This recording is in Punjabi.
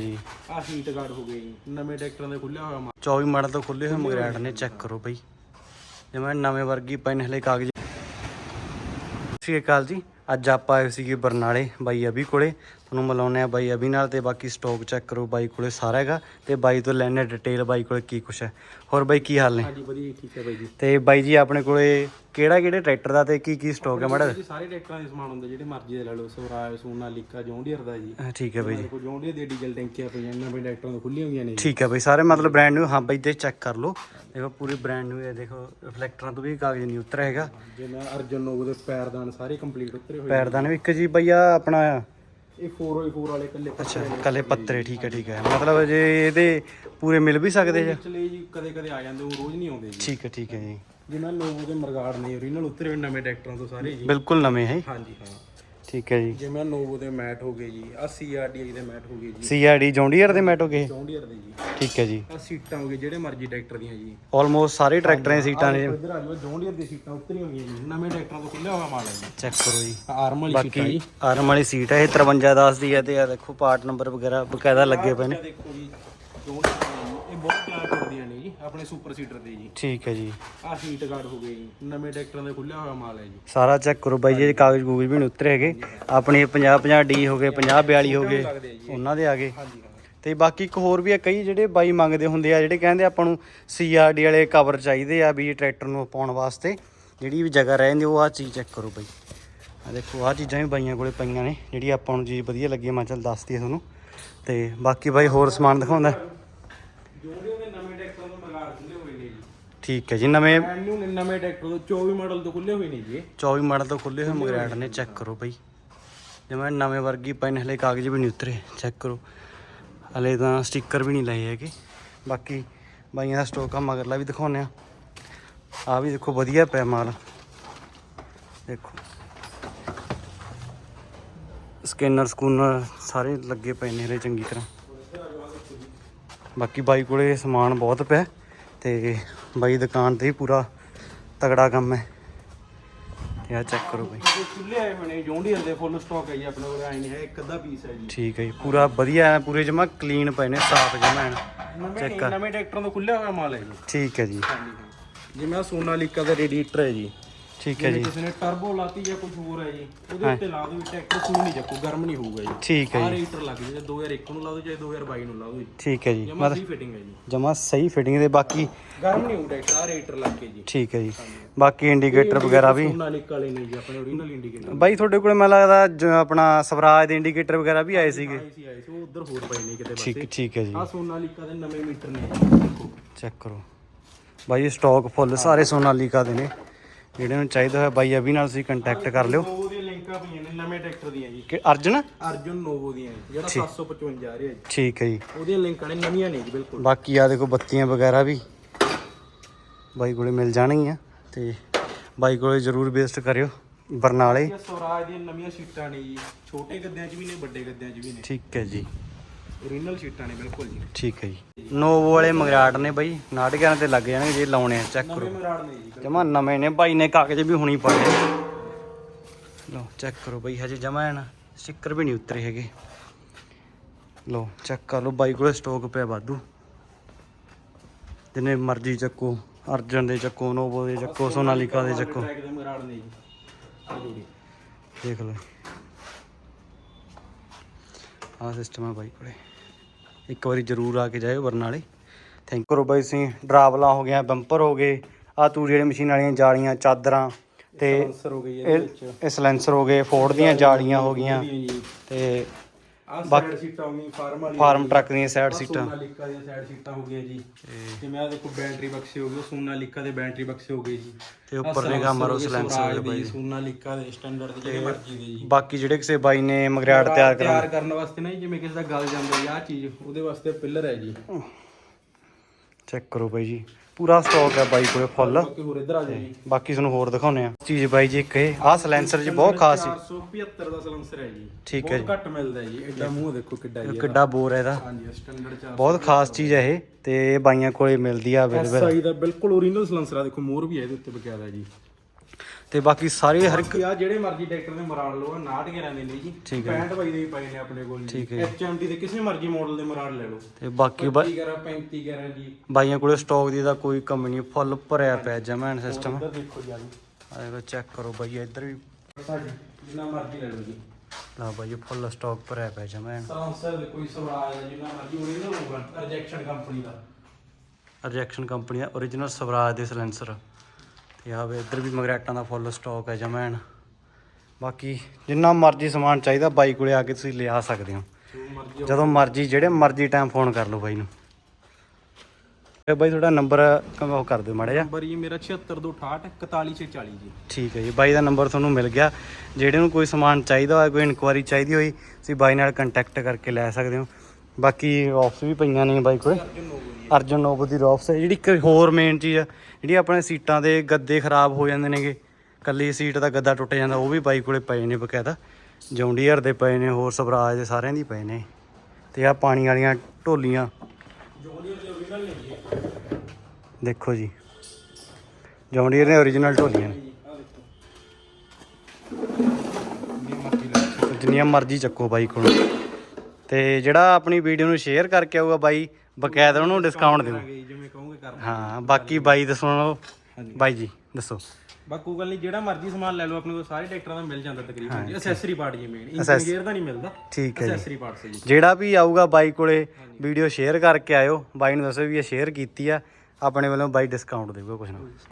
ਜੀ ਆ ਹੀਟ ਗਾਰਡ ਹੋ ਗਏ ਨਵੇਂ ਟਰੈਕਟਰਾਂ ਦੇ ਖੁੱਲਿਆ ਹੋਇਆ ਮਾਲ। 24 ਮਾਡਲ ਤੋਂ ਖੁੱਲੇ ਹੋਏ ਮਗਰੈਟ ਨੇ ਚੈੱਕ ਕਰੋ ਬਈ। ਜਿਵੇਂ ਨਵੇਂ ਵਰਗੀ ਪੈਨ ਹਲੇ ਕਾਗਜ਼। ਸਤਿ ਸ਼੍ਰੀ ਅਕਾਲ ਜੀ। ਅੱਜ ਆਪਾਂ ਆਏ ਸੀਗੇ ਬਰਨਾਲੇ, ਬਾਈ ਅਭੀ ਕੋਲੇ। ਤੁਹਾਨੂੰ ਮਿਲਾਉਂਦੇ ਆ ਬਾਈ ਅਭੀ ਨਾਲ ਤੇ ਬਾਕੀ ਸਟਾਕ ਚੈੱਕ ਕਰੋ ਬਾਈ ਕੋਲੇ ਸਾਰਾ ਹੈਗਾ ਤੇ ਬਾਈ ਤੋਂ ਲੈਣੇ ਡਿਟੇਲ ਬਾਈ ਕੋਲੇ ਕੀ ਕੁਛ ਹੈ। ਹੋਰ ਬਾਈ ਕੀ ਹਾਲ ਨੇ? ਹਾਂਜੀ ਵਧੀਆ ਠੀਕ ਹੈ ਬਾਈ ਜੀ। ਤੇ ਬਾਈ ਜੀ ਆਪਣੇ ਕੋਲੇ ਕਿਹੜਾ ਕਿਹੜੇ ਟਰੈਕਟਰ ਦਾ ਤੇ ਕੀ ਕੀ ਸਟਾਕ ਹੈ ਮਾੜਾ? ਜੀ ਸਾਰੇ ਟਰੈਕਟਰਾਂ ਦੇ ਸਮਾਨ ਹੁੰਦੇ ਜਿਹੜੇ ਮਰਜ਼ੀ ਦੇ ਲੈ ਲਓ ਸਵਰਾਜ ਸੋਨਾਲੀਕਾ ਜੌਂਡੀਅਰ ਦਾ ਜੀ। ਠੀਕ ਹੈ ਬਾਈ ਜੀ। ਦੇਖੋ ਜੌਂਡੀਅਰ ਦੇ ਡੀਜ਼ਲ ਟੈਂਕੀਆਂ ਪਈਆਂ ਨਵੇਂ ਟਰੈਕਟਰਾਂ ਤੋਂ ਖੁੱਲੀਆਂ ਹੋਈਆਂ ਨੇ ਠੀਕ ਹੈ ਬਾਈ ਸਾਰੇ ਮਤਲਬ ਬ੍ਰਾਂਡ ਨਿਊ ਹਾਂ ਬਾਈ ਤੇ ਚੈੱਕ ਕਰ ਲਓ। ਦੇਖੋ ਪੂਰੀ ਬ੍ਰਾਂਡ ਨਿਊ ਹੈ ਦੇਖੋ ਰਿਫਲੈਕਟਰਾਂ ਤੋਂ ਵੀ ਕਾਗਜ਼ ਨਹੀਂ ਉਤਰਿਆ ਹੈਗਾ। ਜਿਵੇਂ ਅਰਜਨ ਨੋਵ ਦੇ ਪੈਰਦਾਨ ਸਾਰੇ ਕੰਪਲੀਟ ਉਤਰੇ ਹੋਏ ਪੈਰਦਾਨ ਵੀ ਇੱਕ ਜੀ ਬਈਆ ਆਪਣਾ ਇਹ 4x4 ਵਾਲੇ ਕੱਲੇ ਅੱਛਾ ਕੱਲੇ ਪੱਤਰੇ ਠੀਕ ਹੈ ਠੀਕ ਹੈ। ਮਤਲਬ ਜੇ ਇਹਦੇ ਪੂਰੇ ਮਿਲ ਵੀ ਸਕਦੇ ਜੀ ਚਲੇ ਜੀ ਕਦੇ ਕਦੇ ਆ ਜਾਂਦੇ ਉਹ ਰੋਜ਼ ਨਹੀਂ ਆਉਂਦੇ ਜੀ। ਠੀਕ ਹੈ ਠੀਕ ਹੈ ਜੀ। ਜਿਵੇਂ ਨੋਵੋ ਦੇ ਮਰਗਾੜ ਨੇ ਓਰੀਜਨਲ ਉਤਰੇ ਹੋਏ ਨਵੇਂ ਟਰੈਕਟਰਾਂ ਤੋਂ ਸਾਰੇ ਜੀ। ਬਿਲਕੁਲ ਨਵੇਂ ਹੈ ਹਾਂਜੀ ਹਾਂ। ਠੀਕ ਹੈ ਜੀ। ਜਿਵੇਂ ਨੋਵੋ ਦੇ ਮੈਟ ਹੋ ਗਏ ਜੀ ਆ ਸੀਆਰਡੀ ਦੇ ਮੈਟ ਹੋ ਗਏ ਜੀ। ਸੀਆਰਡੀ ਜੌਂਡੀਅਰ ਦੇ ਮੈਟ ਹੋ ਗਏ? ਜੌਂਡੀਅਰ ਦੇ ਜੀ। ਠੀਕ ਹੈ ਜੀ। ਆ ਸੀਟਾਂ ਹੋ ਗਏ ਜਿਹੜੇ ਮਰਜ਼ੀ ਟਰੈਕਟਰ ਦੀਆਂ ਜੀ। ਆਲਮੋਸਟ ਸਾਰੇ ਟਰੈਕਟਰਾਂ ਦੀਆਂ ਸੀਟਾਂ ਨੇ। ਇੱਧਰ ਆ ਜਾਓ ਜੌਂਡੀਅਰ ਦੀ ਸੀਟਾਂ ਉਤਰੀਆਂ ਹੋਈਆਂ ਜੀ। ਨਵੇਂ ਟਰੈਕਟਰਾਂ ਤੋਂ ਖੁੱਲਿਆ ਹੋਇਆ ਮਾਲ ਹੈ ਜੀ। ਚੈੱਕ ਕਰੋ ਜੀ। ਆਰਮ ਵਾਲੀ ਸੀਟਾਂ ਬਾਕੀ ਜੀ। ਆਰਮ ਵਾਲੀ ਸੀਟ ਹੈ ਇਹ 5310 ਦੀ ਹੈ ਤੇ ਆ ਦੇਖੋ ਪਾਰਟ ਨੰਬਰ ਵਗੈਰਾ ਬਕਾਇਦਾ ਲੱਗੇ ਪਏ ਨੇ। ਦੇਖੋ ਜੀ। ਜੌਂਡੀਅਰ ਇਹ ਬਹੁਤ ਪਿਆਰ ਕਰਦੀਆਂ ਨੇ ਜੀ ਆਪਣੇ ਸੁਪਰ ਸੀਟਰ ਦੇ ਜੀ। ਠੀਕ ਹੈ ਜੀ। ਆ ਹੀਟ ਗਾਰਡ ਹੋ ਗਏ ਜੀ ਨਵੇਂ ਟਰੈਕਟਰਾਂ ਦੇ ਖੁੱਲਿਆ ਹੋਇਆ ਮਾਲ ਹੈ ਜੀ। ਸਾਰਾ ਚੈੱਕ ਕਰੋ ਬਾਈ ਜੀ ਕਾਗਜ਼ ਗੂਗਜ਼ ਵੀ ਨਹੀਂ ਉਤਰੇ ਹੈਗੇ। ਆਪਣੇ 50 50 ਡੀ ਹੋ ਗਏ 50 42 ਹੋ ਗਏ ਲੱਗਦੇ ਆ ਜੀ ਉਹਨਾਂ ਦੇ ਆ ਗਏ। ਹਾਂਜੀ ਹਾਂ ਤੇ ਬਾਕੀ ਇੱਕ ਹੋਰ ਵੀ ਆ ਕਈ ਜਿਹੜੇ ਬਾਈ ਮੰਗਦੇ ਹੁੰਦੇ ਆ ਜਿਹੜੇ ਕਹਿੰਦੇ ਆਪਾਂ ਨੂੰ ਸੀਆਰਡੀ ਵਾਲੇ ਕਵਰ ਚਾਹੀਦੇ ਆ ਵੀ ਟਰੈਕਟਰ ਨੂੰ ਪਾਉਣ ਵਾਸਤੇ ਜਿਹੜੀ ਵੀ ਜਗ੍ਹਾ ਰਹਿੰਦੀ ਉਹ ਆ ਚੀਜ਼ ਚੈੱਕ ਕਰੋ ਬਾਈ। ਆ ਦੇਖੋ ਆ ਚੀਜ਼ਾਂ ਵੀ ਬਾਈਆਂ ਕੋਲੇ ਪਈਆਂ ਨੇ ਜਿਹੜੀ ਆਪਾਂ ਨੂੰ ਚੀਜ਼ ਵਧੀਆ ਲੱਗੀ ਮੈਂ ਚੱਲ ਦੱਸਦੀ ਆ ਤੁਹਾਨੂੰ। ਤੇ ਬਾਕੀ ਬਾਈ ਹੋਰ ਸਮਾਨ ਦਿਖਾਉਂਦਾ। ਜੌਂਡੀਅਰ ਦੇ ਨਵੇਂ ਟਰੈਕਟਰਾਂ ਤੋਂ ਮਰਗਾੜ ਖੁੱਲੇ ਹੋਏ ਨੇ ਜੀ। ਠੀਕ ਹੈ ਜੀ ਨਵੇਂ ਨਿਊ ਨਵੇਂ ਟਰੈਕਟਰ ਤੋਂ 24 ਮਾਡਲ ਤੋਂ ਖੁੱਲੇ ਹੋਏ ਨੇ ਜੀ ਇਹ। 24 ਮਾਡਲ ਤੋਂ ਖੁੱਲੇ ਹੋਏ ਮਗਰੈਟ ਨੇ ਚੈੱਕ ਕਰੋ ਬਾਈ। ਜਿਵੇਂ ਨਵੇਂ ਵਰਗੀ ਪੈਨ ਹਲੇ ਕਾਗਜ਼ ਵੀ ਨਹੀਂ ਉਤਰੇ ਚੈੱਕ ਕਰੋ। ਹਲੇ ਤਾਂ ਸਟicker ਵੀ ਨਹੀਂ ਲਾਏ ਹੈਗੇ। ਬਾਕੀ ਬਾਈਆਂ ਦਾ ਸਟਾਕ ਆ ਮਗਰਲਾ ਵੀ ਦਿਖਾਉਂਦੇ ਆ। ਆ ਵੀ ਦੇਖੋ ਵਧੀਆ ਪਿਆ ਮਾਲ। ਦੇਖੋ। ਸਕੈਨਰ ਸਕੂਨਰ ਸਾਰੇ ਲੱਗੇ ਪਏ ਨੇ ਹਲੇ ਚੰਗੀ ਤਰ੍ਹਾਂ। ਬਾਕੀ ਬਾਈ ਕੋਲੇ ਸਮਾਨ ਬਹੁਤ ਪਿਆ ਤੇ ਬਾਈ ਦੁਕਾਨ ਤੇ ਹੀ ਪੂਰਾ ਤਗੜਾ ਕੰਮ ਹੈ। ਤੇ ਆ ਚੈੱਕ ਕਰੋ ਬਾਈ। ਇਹ ਖੁੱਲੇ ਆਏ ਹੋਏ ਨੇ ਜੌਂਡੀਅਰ ਦੇ ਫੁੱਲ ਸਟਾਕ ਹੈ ਜੀ ਆਪਣੇ ਕੋਲ ਆਈ ਨਹੀਂ ਹੈ ਇੱਕ ਅੱਧਾ ਪੀਸ ਹੈ ਜੀ। ਠੀਕ ਹੈ ਜੀ ਪੂਰਾ ਵਧੀਆ ਹੈ ਪੂਰੇ ਜਮਾ ਕਲੀਨ ਪਏ ਨੇ ਸਾਫ਼ ਜਮਾ ਐਨ ਨਵੇਂ ਟਰੈਕਟਰਾਂ ਤੋਂ ਖੁੱਲਿਆ ਹੋਇਆ ਮਾਲ ਹੈ ਜੀ। ਠੀਕ ਹੈ ਜੀ। ਜਿਵੇਂ ਸੋਨਾਲੀਕਾ ਦਾ ਰੇਡੀਏਟਰ ਹੈ ਜੀ। ਠੀਕ ਹੈ ਜੇ। ਕਿਸੇ ਨੇ ਟਰਬੋ ਲਾਤੀ ਜਾਂ ਕੁਝ ਹੋਰ ਹੈ ਜੀ ਉਹਦੇ ਉੱਤੇ ਲਾ ਦਿਓ ਟਰੈਕਟਰ ਸੂ ਨਹੀਂ ਚੱਕੂ ਗਰਮ ਨਹੀਂ ਹੋਊਗਾ ਜੀ। ਠੀਕ ਹੈ ਜੀ। ਰੇਡੀਏਟਰ ਲੱਗ ਜੇ 2001 ਨੂੰ ਲਾ ਦਿਓ ਚਾਹੇ 2022 ਨੂੰ ਲਾ ਦਿਓ ਜੀ। ਠੀਕ ਹੈ ਜੀ। ਜਮਾ ਸਹੀ ਫਿਟਿੰਗ ਹੈ ਜੀ। ਜਮਾ ਸਹੀ ਫਿਟਿੰਗ ਦੇ ਬਾਕੀ ਗਰਮ ਨਹੀਂ ਹੋਊ ਟਰੈਕਟਰ ਆਹ ਰੇਡੀਏਟਰ ਲੱਗ ਕੇ ਜੀ। ਠੀਕ ਹੈ ਜੀ। ਬਾਕੀ ਇੰਡੀਕੇਟਰ ਵਗੈਰਾ ਵੀ। ਸੋਨਾਲੀਕਾ ਵਾਲੇ ਨੇ ਜੀ ਆਪਣੇ ਓਰੀਜਨਲ ਇੰਡੀਕੇਟਰ ਬਾਈ ਤੁਹਾਡੇ ਕੋਲ ਮੈਨੂੰ ਲੱਗਦਾ ਆਪਣਾ ਸਵਰਾਜ ਦੇ ਇੰਡੀਕੇਟਰ ਵਗੈਰਾ ਵੀ ਆਏ ਸੀਗੇ। ਆਏ ਸੀ ਆਏ ਸੀ ਉਹ ਉਧਰ ਹੋਰ ਪਏ ਨੇ ਕਿਤੇ ਠੀਕ ਪਾਸੇ। ਠੀਕ ਹੈ ਜੀ। ਆਹ ਸੋਨਾਲੀਕਾ ਦੇ ਨਵੇਂ ਮੀਟਰ ਨੇ ਚੈੱਕ ਕਰੋ। ਬਾਈ ਸਟਾਕ ਫੁੱਲ ਸਾਰੇ ਸੋਨਾਲੀਕਾ ਦੇ ਨੇ। ਜਿਹੜੇ ਨੂੰ ਚਾਹੀਦਾ ਹੋਇਆ ਬਾਈ ਅਭੀ ਨਾਲ ਤੁਸੀਂ ਕੰਟੈਕਟ ਕਰ ਲਿਓ। ਨੋਵੋ ਦੀਆਂ ਲਿੰਕਾਂ ਪਈਆਂ ਨੇ ਨਵੇਂ ਟਰੈਕਟਰ ਦੀਆਂ ਜੀ। ਕਿ ਅਰਜਨ? ਅਰਜੁਨ ਨੋਵੋ ਦੀਆਂ ਜੀ, ਜਿਹੜਾ 755 ਆ ਰਿਹਾ ਜੀ। ਠੀਕ ਹੈ ਜੀ। ਉਹਦੀਆਂ ਲਿੰਕਾਂ ਨੇ ਨਵੀਆਂ ਨੇ ਜੀ ਬਿਲਕੁਲ। ਬਾਕੀ ਆ ਦੇਖੋ ਬੱਤੀਆਂ ਵਗੈਰਾ ਵੀ ਬਾਈ ਕੋਲੇ ਮਿਲ ਜਾਣਗੀਆਂ ਤੇ ਬਾਈ ਕੋਲੇ ਜ਼ਰੂਰ ਵਿਜ਼ਿਟ ਕਰਿਓ ਬਰਨਾਲੇ। ਇਹ ਸਵਰਾਜ ਦੀਆਂ ਨਵੀਆਂ ਸੀਟਾਂ ਨੇ ਜੀ ਛੋਟੇ ਗੱਦਿਆਂ 'ਚ ਵੀ ਨੇ ਵੱਡੇ ਗੱਦਿਆਂ 'ਚ ਵੀ ਨੇ। ਠੀਕ ਹੈ ਜੀ। ਓਰੀਜਨਲ ਸੀਟਾਂ ਨੇ ਬਿਲਕੁਲ ਜੀ। ਠੀਕ ਹੈ ਜੀ। ਨੋਵੋ ਵਾਲੇ ਮਗਰਾਟ ਨੇ ਬਾਈ ਨਾਟਕਿਆਂ ਤੇ ਲੱਗ ਜਾਣਗੇ ਜੇ ਲਾਉਣੇ ਆ ਚੈੱਕ ਕਰੋ। ਨੇ ਜੀ ਜਮਾ ਨਵੇਂ ਨੇ ਬਾਈ ਨੇ ਕਾਗਜ਼ ਵੀ ਹੁਣੀ ਪਾਏ। ਲਓ ਚੈੱਕ ਕਰੋ ਬਾਈ ਹਜੇ ਜਮਾ ਹੈ ਨਾ ਸਟicker ਵੀ ਨਹੀਂ ਉਤਰੇ ਹੈਗੇ। ਲਓ ਚੈੱਕ ਕਰ ਲਓ ਬਾਈ ਕੋਲੇ ਸਟਾਕ ਪਿਆ ਵਾਧੂ। ਜਿੰਨੇ ਮਰਜ਼ੀ ਚੱਕੋ ਅਰਜਨ ਦੇ ਚੱਕੋ ਨੋਵੋ ਦੇ ਚੱਕੋ ਸੋਨਾਲੀਕਾ ਦੇ ਚੱਕੋ। ਦੇਖ ਲਓ। ਆਹ ਸਿਸਟਮ ਹੈ ਬਾਈ ਕੋਲੇ। ਇੱਕ ਵਾਰੀ ਜ਼ਰੂਰ ਆ ਕੇ ਜਾਇਓ ਬਰਨਾਲੇ ਥੈਂਕ ਕਰੋ ਬਾਈ ਸੀ ਡਰਾਵਲਾ ਹੋ ਗਿਆ ਬੰਪਰ ਹੋ ਗਏ। ਆ ਤੂੜੀ ਵਾਲੀ ਮਸ਼ੀਨ ਵਾਲੀਆਂ ਜਾਲੀਆਂ ਚਾਦਰਾਂ ਤੇ ਆਨਸਰ ਹੋ ਗਈ ਇਹ ਵਿੱਚ। ਇਹ ਸਲੈਂਸਰ ਹੋ ਗਏ ਫੋਰਡ ਦੀਆਂ ਜਾਲੀਆਂ ਹੋ ਗਈਆਂ ਤੇ ਆਹ ਸਾਈਡ ਸੀਟਾਂ ਹੋ ਗਈਆਂ ਫਾਰਮ ਵਾਲੀ ਫਾਰਮ ਟਰੱਕ ਦੀਆਂ ਸਾਈਡ ਸੀਟਾਂ। ਸੋਨਾਲੀਕਾ ਦੀਆਂ ਸਾਈਡ ਸੀਟਾਂ ਹੋ ਗਈਆਂ ਜੀ। ਜਿਵੇਂ ਆ ਦੇਖੋ ਬੈਟਰੀ ਬਕਸੇ ਹੋ ਗਏ ਸੋਨਾਲੀਕਾ ਦੇ ਬੈਟਰੀ ਬਕਸੇ ਹੋ ਗਏ ਜੀ। ਤੇ ਉੱਪਰ ਨਿਗਾਹ ਮਾਰੋ ਸਲੈਂਸਰ ਸਲੈਂਸਰ ਦੇ ਬਾਈ ਸੋਨਾਲੀਕਾ ਦੇ ਸਟੈਂਡਰਡ ਦੇ ਜਿਹੜੇ ਮਰਜ਼ੀ ਦੇ ਜੀ। ਬਾਕੀ ਜਿਹੜੇ ਕਿਸੇ ਬਾਈ ਨੇ ਮਗਰਾਟ ਤਿਆਰ ਕਰਾ ਤਿਆਰ ਕਰਨ ਵਾਸਤੇ ਨਾ ਜਿਵੇਂ ਕਿਸੇ ਦਾ ਗਲ ਜਾਂਦਾ ਜੀ ਆਹ ਚੀਜ਼ ਉਹਦੇ ਵਾਸਤੇ ਪਿੱਲਰ ਹੈ ਜੀ। ਚੈੱਕ ਕਰੋ ਬਾਈ ਜੀ। ਪੂਰਾ ਸਟਾਕ ਹੈ ਬਾਈ ਕੋਲੇ ਫੁੱਲ। ਬਾਕੀ ਹੋਰ ਇੱਧਰ ਆ ਜਾਓ ਜੀ। ਬਾਕੀ ਤੁਹਾਨੂੰ ਹੋਰ ਦਿਖਾਉਨੇ ਆ ਚੀਜ਼ ਬਾਈ ਜੀ ਇੱਕ ਇਹ। ਆਹ ਸਲੈਂਸਰ ਜੀ ਬਹੁਤ ਖਾਸ ਸੀ। 475 ਦਾ ਸਲੈਂਸਰ ਹੈ ਜੀ। ਠੀਕ ਹੈ ਬਹੁਤ ਘੱਟ ਮਿਲਦਾ ਜੀ। ਐਡਾ ਮੂੰਹ ਦੇਖੋ ਕਿੱਡਾ ਜੀ ਕਿੱਡਾ ਬੋਰ ਹੈ ਇਹਦਾ। ਹਾਂਜੀ ਸਟੈਂਡਰਡ 4 ਬਹੁਤ ਖਾਸ ਚੀਜ਼ ਹੈ ਇਹ। ਤੇ ਇਹ ਬਾਈਆਂ ਕੋਲੇ ਮਿਲਦੀ ਆ ਅਵੇਲੇਬਲ ਐਸਆਈ ਦਾ ਬਿਲਕੁਲ ਓਰੀਜਨਲ ਸਲੈਂਸਰ ਆ। ਦੇਖੋ ਮੋਰ ਵੀ ਹੈ ਇਹਦੇ ਉੱਤੇ ਬਕਾਇਦਾ ਜੀ। ਤੇ ਬਾਕੀ ਸਾਰੇ ਹਰ ਇੱਕ ਆ ਜਿਹੜੇ ਮਰਜ਼ੀ ਟਰੈਕਟਰ ਦੇ ਮਰਾੜ ਲਓ 69 ਗੇਰਾਂ ਦੇ ਨੇ ਜੀ। ਠੀਕ ਹੈ। 65 ਬਾਈ ਦੇ ਵੀ ਪਏ ਨੇ ਆਪਣੇ ਕੋਲ ਜੀ। ਠੀਕ ਹੈ। HMD ਦੇ ਕਿਸੇ ਮਰਜ਼ੀ ਮਾਡਲ ਦੇ ਮਰਾੜ ਲੈ ਲਓ। ਤੇ ਬਾਕੀ ਬਾ- 25 ਗੇਰਾਂ 35 ਗੇਰਾਂ ਜੀ। ਬਾਈਆਂ ਕੋਲੇ ਸਟਾਕ ਦੀ ਤਾਂ ਕੋਈ ਕਮੀ ਨਹੀਂ ਫੁੱਲ ਭਰਿਆ ਪਿਆ ਜਮੈਨ ਸਿਸਟਮ ਇੱਧਰ ਦੇਖੋ ਜੀ ਆ ਆ ਦੇਖੋ ਚੈੱਕ ਕਰੋ ਬਾਈ ਇੱਧਰ ਵੀ। ਸਾਡੀ ਜਿੰਨਾ ਮਰਜ਼ੀ ਲੈ ਲਓ ਜੀ। ਲਾ ਬਾਈ ਫੁੱਲ ਸਟਾਕ ਭਰਿਆ ਪਿਆ ਜਮੈਨ ਸਰਾਂਸਰ ਦੇ ਕੋਈ ਸਵਰਾਜ ਦਾ ਜਿੰਨਾ ਮਰਜ਼ੀ ਓਰੀਜਨਲ ਹੋਊਗਾ ਰਿਜੈਕਸ਼ਨ ਕੰਪਨੀ ਦਾ। ਰਿਜੈਕਸ਼ਨ ਕੰਪਨੀ ਦਾ origignal ਸਵਰਾਜ ਦੇ ਸਿਲੈਂਸਰ ਤੇ ਆ ਵੇ ਇੱਧਰ ਵੀ ਮਗਰੈਟਾਂ ਦਾ ਫੁੱਲ ਸਟਾਕ ਹੈ ਜਮੈਨ ਬਾਕੀ ਜਿੰਨਾ ਮਰਜ਼ੀ ਸਮਾਨ ਚਾਹੀਦਾ ਬਾਈ ਕੋਲੇ ਆ ਕੇ ਤੁਸੀਂ ਲਿਆ ਸਕਦੇ ਹੋ। ਜਦੋਂ ਮਰਜ਼ੀ ਜਿਹੜੇ ਮਰਜ਼ੀ ਟਾਈਮ ਫੋਨ ਕਰ ਲਓ ਬਾਈ ਨੂੰ। ਤੇ ਬਾਈ ਤੁਹਾਡਾ ਨੰਬਰ ਉਹ ਕਰ ਦਿਓ ਮਾੜਾ ਜਿਹਾ। ਨੰਬਰ ਜੀ ਮੇਰਾ 76268 41640 ਜੀ। ਠੀਕ ਹੈ ਜੀ ਬਾਈ ਦਾ ਨੰਬਰ ਤੁਹਾਨੂੰ ਮਿਲ ਗਿਆ। ਜਿਹੜੇ ਨੂੰ ਕੋਈ ਸਮਾਨ ਚਾਹੀਦਾ ਹੋਇਆ ਕੋਈ ਇਨਕੁਆਰੀ ਚਾਹੀਦੀ ਹੋਈ ਤੁਸੀਂ ਬਾਈ ਨਾਲ ਕੰਟੈਕਟ ਕਰਕੇ ਲੈ ਸਕਦੇ ਹੋ। ਬਾਕੀ ਰੌਫਸ ਵੀ ਪਈਆਂ ਨੇ ਬਾਈ ਕੋਲੇ। ਅਰਜਨ ਨੋਬ ਦੀ ਰੌਫਸ ਹੈ ਜਿਹੜੀ ਇੱਕ ਹੋਰ ਮੇਨ ਚੀਜ਼ ਆ, ਜਿਹੜੀ ਆਪਣੇ ਸੀਟਾਂ ਦੇ ਗੱਦੇ ਖਰਾਬ ਹੋ ਜਾਂਦੇ ਨੇਗੇ, ਕੱਲੀ ਸੀਟ ਦਾ ਗੱਦਾ ਟੁੱਟ ਜਾਂਦਾ, ਉਹ ਵੀ ਬਾਈ ਕੋਲੇ ਪਏ ਨੇ ਬਕਾਇਦਾ। ਜੌਂਡੀਅਰ ਦੇ ਪਏ ਨੇ, ਹੋਰ ਸਵਰਾਜ ਦੇ ਸਾਰਿਆਂ ਦੀ ਪਏ ਨੇ। ਤੇ ਆ ਪਾਣੀ ਵਾਲੀਆਂ ਢੋਲੀਆਂ। ਦੇਖੋ ਜੀ। ਜੌਂਡੀਅਰ ਨੇ origignal ਢੋਲੀਆਂ ਨੇ। ਜਿੰਨੀਆਂ ਮਰਜ਼ੀ ਚੱਕੋ ਬਾਈ ਕੋਲ। ਤੇ ਜਿਹੜਾ ਆਪਣੀ ਵੀਡੀਓ ਨੂੰ ਸ਼ੇਅਰ ਕਰਕੇ ਆਊਗਾ ਬਾਈ ਬਕਾਇਦਾ ਉਹਨੂੰ ਡਿਸਕਾਊਂਟ ਕਰਾਂਗੇ ਜੀ, ਜਿਵੇਂ ਕਹੋਗੇ ਕਰ ਹਾਂ ਬਾਕੀ ਬਾਈ ਦੱਸੋ ਹਾਂਜੀ। ਬਾਈ ਜੀ ਦੱਸੋ। ਬਾਕੀ ਗੱਲ ਨਹੀਂ ਜਿਹੜਾ ਮਰਜ਼ੀ ਸਮਾਨ ਲੈ ਲਓ ਆਪਣੇ ਕੋਲ ਸਾਰੇ ਟਰੈਕਟਰਾਂ ਦਾ ਮਿਲ ਜਾਂਦਾ ਤਕਰੀਬਨ ਜੀ। ਐਕਸੈਸਰੀ ਪਾਰਟ ਜੀ ਮੇਨ ਇੰਜਨ ਗੇਅਰ ਦਾ ਨਹੀਂ ਮਿਲਦਾ। ਠੀਕ ਹੈ ਜੀ। ਐਕਸੈਸਰੀ ਪਾਰਟਸ ਜੀ। ਜਿਹੜਾ ਵੀ ਆਊਗਾ ਬਾਈ ਕੋਲੇ ਵੀਡੀਓ ਸ਼ੇਅਰ ਕਰਕੇ ਆਇਓ। ਬਾਈ ਨੂੰ ਦੱਸੋ ਵੀ ਇਹ ਸ਼ੇਅਰ ਕੀਤੀ ਆ। ਆਪਣੇ ਵੱਲੋਂ ਬਾਈ ਡਿਸਕਾਊਂਟ ਦੇਊਗਾ ਕੁਛ ਨਾ ਕੁਛ।